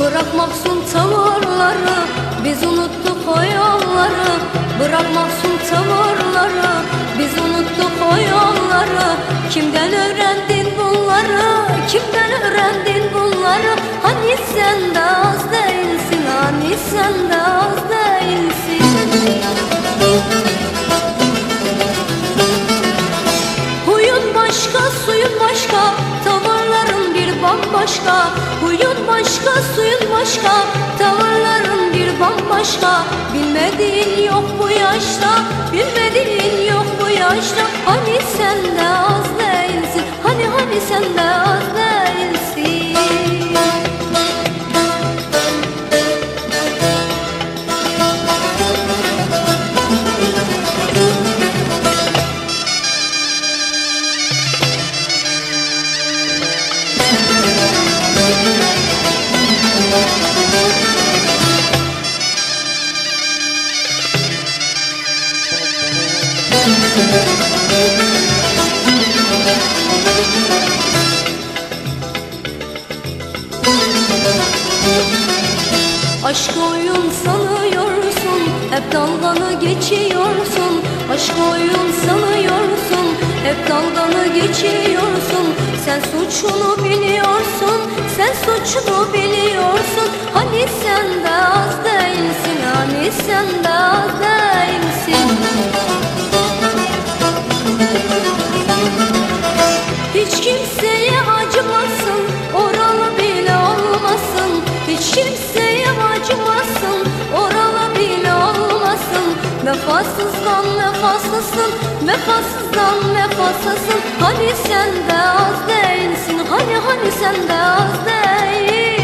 Bırakmaksın tavırları Biz unuttuk o yolları. Bırakmaksın tavırları Biz unuttuk o yolları. Kimden öğrendin bunları? Kimden öğrendin bunları? Hani sen de az değilsin Hani sen de az değilsin bambaşka. Huyun başka, suyun başka, tavırların bir bambaşka. Bilmediğin yok bu yaşta, bilmediğin yok bu yaşta. Hani sen de az değilsin, hani hani sen de az Aşk oyun sanıyorsun Hep dalganı geçiyorsun. Aşk oyun sanıyorsun Hep dalganı geçiyorsun. Sen suçunu biliyorsun Sen suçunu biliyorsun. Hani sen de az değilsin Hani sen de az değilsin kimseye acımasın Oralı bile olmasın Vefasızdan vefasızsın Vefasızdan vefasızsın Hani sen de az değilsin Hani hani sen de az değilsin